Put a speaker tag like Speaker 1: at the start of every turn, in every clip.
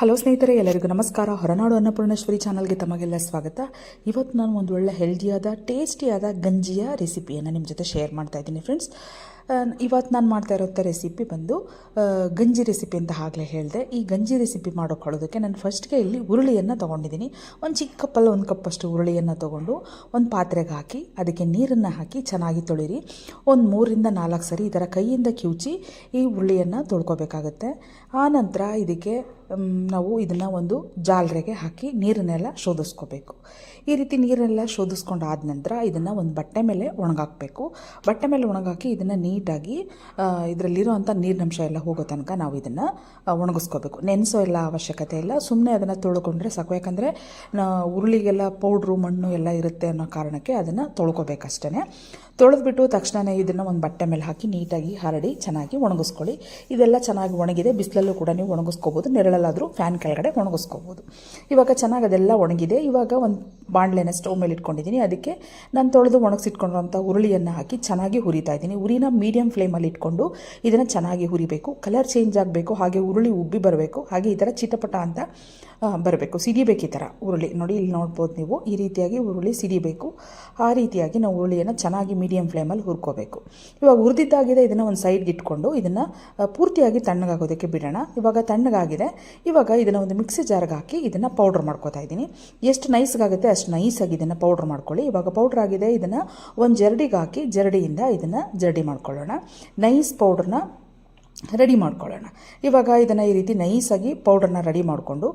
Speaker 1: Hello ಸ್ನೇಹಿತರೆ, ಎಲ್ಲರಿಗೂ ನಮಸ್ಕಾರ. ಹೊರನಾಡು ಅನ್ನಪೂರ್ಣೇಶ್ವರಿ ಚಾನಲ್ಗೆ ತಮಗೆಲ್ಲ ಸ್ವಾಗತ. ಇವತ್ತು ನಾನು ಒಂದು ಒಳ್ಳೆ ಹೆಲ್ದಿಯಾದ ಟೇಸ್ಟಿಯಾದ ಗಂಜಿಯ ರೆಸಿಪಿಯನ್ನು ನಿಮ್ಮ ಜೊತೆ ಶೇರ್ ಮಾಡ್ತಾ ಇದ್ದೀನಿ ಫ್ರೆಂಡ್ಸ್ ಇವತ್ತು ನಾನು ಮಾಡ್ತಾ ಇರೋಂಥ ರೆಸಿಪಿ ಬಂದು ಗಂಜಿ ರೆಸಿಪಿ ಅಂತ ಆಗಲೇ ಹೇಳಿದೆ. ಈ ಗಂಜಿ ರೆಸಿಪಿ ಮಾಡೋಕೊಳ್ಳೋದಕ್ಕೆ ನಾನು ಫಸ್ಟ್ಗೆ ಇಲ್ಲಿ ಉರುಳಿಯನ್ನು ತೊಗೊಂಡಿದ್ದೀನಿ. ಒಂದು ಚಿಕ್ಕ ಕಪ್ಪಲ್ಲಿ, ಒಂದು ಕಪ್ಪಷ್ಟು ಉರುಳಿಯನ್ನು ತೊಗೊಂಡು, ಒಂದು ಪಾತ್ರೆಗೆ ಹಾಕಿ, ಅದಕ್ಕೆ ನೀರನ್ನು ಹಾಕಿ ಚೆನ್ನಾಗಿ ತೊಳಿರಿ. ಒಂದು ಮೂರಿಂದ ನಾಲ್ಕು ಸರಿ ಈ ಕೈಯಿಂದ ಕಿವುಚಿ ಈ ಉರುಳಿಯನ್ನು ತೊಳ್ಕೊಬೇಕಾಗುತ್ತೆ. ಆನಂತರ ನಂತರ ಇದಕ್ಕೆ ನಾವು ಇದನ್ನು ಒಂದು ಜಾಲರೆಗೆ ಹಾಕಿ ನೀರನ್ನೆಲ್ಲ ಶೋಧಿಸ್ಕೋಬೇಕು. ಈ ರೀತಿ ನೀರನ್ನೆಲ್ಲ ಶೋಧಿಸ್ಕೊಂಡಾದ ನಂತರ ಇದನ್ನು ಒಂದು ಬಟ್ಟೆ ಮೇಲೆ ಒಣಗಾಕಬೇಕು. ಬಟ್ಟೆ ಮೇಲೆ ಒಣಗಾಕಿ ಇದನ್ನು ನೀಟಾಗಿ ಇದರಲ್ಲಿರೋವಂಥ ನೀರಿನಂಶ ಎಲ್ಲ ಹೋಗೋ ತನಕ ನಾವು ಇದನ್ನು ಒಣಗಿಸ್ಕೋಬೇಕು. ನೆನೆಸೋ ಎಲ್ಲ ಅವಶ್ಯಕತೆ ಇಲ್ಲ. ಸುಮ್ಮನೆ ಅದನ್ನು ತೊಳ್ಕೊಂಡ್ರೆ ಸಾಕು. ಯಾಕಂದರೆ ಉರುಳಿಗೆಲ್ಲ ಪೌಡ್ರು, ಮಣ್ಣು ಎಲ್ಲ ಇರುತ್ತೆ ಅನ್ನೋ ಕಾರಣಕ್ಕೆ ಅದನ್ನು ತೊಳ್ಕೊಬೇಕಷ್ಟೇ ತೊಳೆದ್ಬಿಟ್ಟು ತಕ್ಷಣವೇ ಇದನ್ನು ಒಂದು ಬಟ್ಟೆ ಮೇಲೆ ಹಾಕಿ ನೀಟಾಗಿ ಹರಡಿ, ಚೆನ್ನಾಗಿ ಒಣಗಿಸ್ಕೊಳ್ಳಿ. ಇದೆಲ್ಲ ಚೆನ್ನಾಗಿ ಒಣಗಿದೆ, ಬಿಸಿಲಲ್ಲೂ ಕೂಡ ನೀವು ಒಣಗಿಸ್ಕೋಬೋದು, ನೆರಳಲ್ಲಾದರೂ ಫ್ಯಾನ್ ಕೆಳಗಡೆ ಒಣಗಿಸ್ಕೋಬೋದು. ಇವಾಗ ಚೆನ್ನಾಗಿ ಅದೆಲ್ಲ ಒಣಗಿದೆ. ಇವಾಗ ಒಂದು ಬಾಣಲೆನ ಸ್ಟವ್ ಮೇಲೆ ಇಟ್ಕೊಂಡಿದ್ದೀನಿ ಅದಕ್ಕೆ ನಾನು ತೊಳೆದು ಒಣಗಿಸಿಟ್ಕೊಂಡಿರೋಂಥ ಹುರುಳಿಯನ್ನು ಹಾಕಿ ಚೆನ್ನಾಗಿ ಹುರಿತಾ ಇದ್ದೀನಿ. ಉರಿನ ಮೀಡಿಯಮ್ ಫ್ಲೇಮಲ್ಲಿ ಇಟ್ಕೊಂಡು ಇದನ್ನು ಚೆನ್ನಾಗಿ ಹುರಿಬೇಕು. ಕಲರ್ ಚೇಂಜ್ ಆಗಬೇಕು, ಹಾಗೆ ಹುರುಳಿ ಉಬ್ಬಿ ಬರಬೇಕು, ಹಾಗೆ ಈ ಥರ ಚಿಟಪಟ ಅಂತ ಬರಬೇಕು. ಸಿಡಿಬೇಕು ಈ ಥರ ಹುರುಳಿ. ನೋಡಿ, ಇಲ್ಲಿ ನೋಡ್ಬೋದು ನೀವು. ಈ ರೀತಿಯಾಗಿ ಹುರುಳಿ ಸಿಡಿಬೇಕು ಆ ರೀತಿಯಾಗಿ ನಾವು ಹುರುಳಿಯನ್ನು ಚೆನ್ನಾಗಿ ಮೀಡಿಯಮ್ ಫ್ಲೇಮಲ್ಲಿ ಹುರ್ಕೋಬೇಕು. ಇವಾಗ ಹುರಿದಿದ್ದಾಗಿದೆ, ಇದನ್ನು ಒಂದು ಸೈಡ್ಗೆ ಇಟ್ಕೊಂಡು ಇದನ್ನು ಪೂರ್ತಿಯಾಗಿ ತಣ್ಣಗಾಗೋದಕ್ಕೆ ಬಿಡೋಣ. ಇವಾಗ ತಣ್ಣಗಾಗಿದೆ ಇವಾಗ ಇದನ್ನು ಒಂದು ಮಿಕ್ಸಿ ಜಾರ್ಗೆ ಹಾಕಿ ಇದನ್ನು ಪೌಡ್ರ್ ಮಾಡ್ಕೋತಾ ಇದ್ದೀನಿ. ಎಷ್ಟು ನೈಸ್ಗಾಗುತ್ತೆ ಅಷ್ಟು ನೈಸಾಗಿ ಇದನ್ನು ಪೌಡ್ರ್ ಮಾಡ್ಕೊಳ್ಳಿ. ಇವಾಗ ಪೌಡ್ರ್ ಆಗಿದೆ, ಇದನ್ನು ಒಂದು ಜರಡಿಗೆ ಹಾಕಿ ಜರಡಿಯಿಂದ ಇದನ್ನು ಜರಡಿ ಮಾಡ್ಕೊಳ್ಳೋಣ. ನೈಸ್ ಪೌಡ್ರನ್ನ ರೆಡಿ ಮಾಡ್ಕೊಳ್ಳೋಣ. ಇವಾಗ ಇದನ್ನು ಈ ರೀತಿ ನೈಸಾಗಿ ಪೌಡರ್ನ ರೆಡಿ ಮಾಡಿಕೊಂಡು,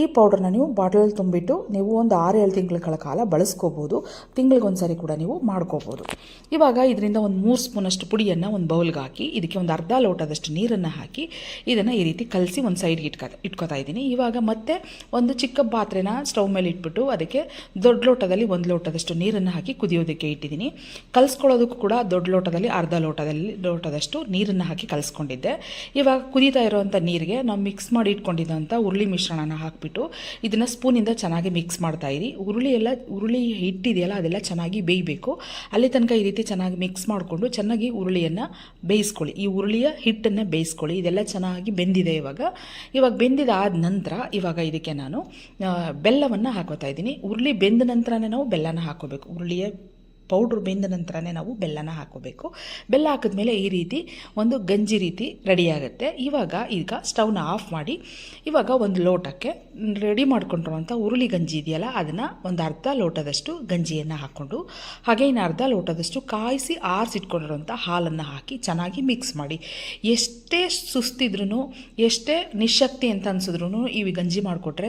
Speaker 1: ಈ ಪೌಡರ್ನ ನೀವು ಬಾಟಲಲ್ಲಿ ತುಂಬಿಟ್ಟು ನೀವು ಒಂದು ಆರು ಏಳು ತಿಂಗಳ ಕಾಲ ಬಳಸ್ಕೋಬೋದು. ತಿಂಗಳಿಗೊಂದ್ಸರಿ ಕೂಡ ನೀವು ಮಾಡ್ಕೋಬೋದು. ಇವಾಗ ಇದರಿಂದ ಒಂದು ಮೂರು ಸ್ಪೂನಷ್ಟು ಪುಡಿಯನ್ನು ಒಂದು ಬೌಲ್ಗೆ ಹಾಕಿ, ಇದಕ್ಕೆ ಒಂದು ಅರ್ಧ ಲೋಟದಷ್ಟು ನೀರನ್ನು ಹಾಕಿ, ಇದನ್ನು ಈ ರೀತಿ ಕಲಸಿ ಒಂದು ಸೈಡ್ಗೆ ಇಟ್ಕೊ, ಇಟ್ಕೋತಾ ಇದ್ದೀನಿ. ಇವಾಗ ಮತ್ತೆ ಒಂದು ಚಿಕ್ಕ ಪಾತ್ರೆನ ಸ್ಟವ್ ಮೇಲೆ ಇಟ್ಬಿಟ್ಟು ಅದಕ್ಕೆ ದೊಡ್ಡ ಲೋಟದಲ್ಲಿ ಒಂದು ಲೋಟದಷ್ಟು ನೀರನ್ನು ಹಾಕಿ ಕುದಿಯೋದಕ್ಕೆ ಇಟ್ಟಿದ್ದೀನಿ. ಕಲಿಸ್ಕೊಳ್ಳೋದಕ್ಕೂ ಕೂಡ ದೊಡ್ಡ ಲೋಟದಲ್ಲಿ, ಅರ್ಧ ಲೋಟದಲ್ಲಿ ಲೋಟದಷ್ಟು ನೀರನ್ನು ಹಾಕಿ ಕಲಿಸ್ಕೊಂಡಿದ್ದೆ. ಇವಾಗ ಕುದೀತಾ ಇರೋವಂಥ ನೀರಿಗೆ ನಾವು ಮಿಕ್ಸ್ ಮಾಡಿ ಇಟ್ಕೊಂಡಿದ್ದಂಥ ಹುರುಳಿ ಮಿಶ್ರಣನ ಹಾಕಿಬಿಟ್ಟು ಇದನ್ನು ಸ್ಪೂನಿಂದ ಚೆನ್ನಾಗಿ ಮಿಕ್ಸ್ ಮಾಡ್ತಾ ಇರಿ. ಉರುಳಿ ಎಲ್ಲ, ಉರುಳಿ ಹಿಟ್ಟಿದೆಯಲ್ಲ ಅದೆಲ್ಲ ಚೆನ್ನಾಗಿ ಬೇಯಬೇಕು. ಅಲ್ಲಿ ತನಕ ಈ ರೀತಿ ಚೆನ್ನಾಗಿ ಮಿಕ್ಸ್ ಮಾಡಿಕೊಂಡು ಚೆನ್ನಾಗಿ ಹುರುಳಿಯನ್ನು ಬೇಯಿಸ್ಕೊಳ್ಳಿ. ಈ ಹುರುಳಿಯ ಹಿಟ್ಟನ್ನು ಬೇಯಿಸ್ಕೊಳ್ಳಿ. ಇದೆಲ್ಲ ಚೆನ್ನಾಗಿ ಬೆಂದಿದೆ ಇವಾಗ. ಇವಾಗ ಬೆಂದಿದಾದ ನಂತರ ಇವಾಗ ಇದಕ್ಕೆ ನಾನು ಬೆಲ್ಲವನ್ನು ಹಾಕೋತಾ ಇದ್ದೀನಿ. ಉರುಳಿ ಬೆಂದ ನಂತರನೇ ನಾವು ಬೆಲ್ಲನ ಹಾಕೋಬೇಕು. ಉರುಳಿಯ ಪೌಡ್ರ್ ಬೆಂದ ನಂತರನೇ ನಾವು ಬೆಲ್ಲನ ಹಾಕೋಬೇಕು. ಬೆಲ್ಲ ಹಾಕಿದ್ಮೇಲೆ ಈ ರೀತಿ ಒಂದು ಗಂಜಿ ರೀತಿ ರೆಡಿಯಾಗುತ್ತೆ ಇವಾಗ ಈಗ ಸ್ಟವ್ನ ಆಫ್ ಮಾಡಿ ಇವಾಗ ಒಂದು ಲೋಟಕ್ಕೆ ರೆಡಿ ಮಾಡ್ಕೊಂಡಿರುವಂಥ ಉರುಳಿ ಗಂಜಿ ಇದೆಯಲ್ಲ, ಅದನ್ನು ಒಂದು ಅರ್ಧ ಲೋಟದಷ್ಟು ಗಂಜಿಯನ್ನು ಹಾಕ್ಕೊಂಡು, ಹಾಗೆ ಇನ್ನು ಅರ್ಧ ಲೋಟದಷ್ಟು ಕಾಯಿಸಿ ಆರಿಸಿಟ್ಕೊಂಡಿರುವಂಥ ಹಾಲನ್ನು ಹಾಕಿ ಚೆನ್ನಾಗಿ ಮಿಕ್ಸ್ ಮಾಡಿ. ಎಷ್ಟೇ ಸುಸ್ತಿದ್ರೂ ಎಷ್ಟೇ ನಿಶಕ್ತಿ ಅಂತ ಅನಿಸಿದ್ರೂ ಈ ಗಂಜಿ ಮಾಡಿಕೊಟ್ರೆ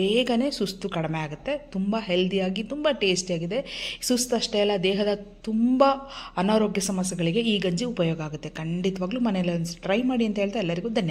Speaker 1: ಬೇಗನೆ ಸುಸ್ತು ಕಡಿಮೆ ಆಗುತ್ತೆ. ತುಂಬ ಹೆಲ್ದಿಯಾಗಿ ತುಂಬ ಟೇಸ್ಟಿಯಾಗಿದೆ ಸುಸ್ತು ಅಷ್ಟೇ ಅಲ್ಲ ದೇಹದ ತುಂಬ ಅನಾರೋಗ್ಯ ಸಮಸ್ಯೆಗಳಿಗೆ ಈ ಗಂಜಿ ಉಪಯೋಗ ಆಗುತ್ತೆ. ಖಂಡಿತವಾಗ್ಲೂ ಮನೆಯಲ್ಲಿ ಟ್ರೈ ಮಾಡಿ ಅಂತ ಹೇಳ್ತಾ ಎಲ್ಲರಿಗೂ ಧನ್ಯವಾದ.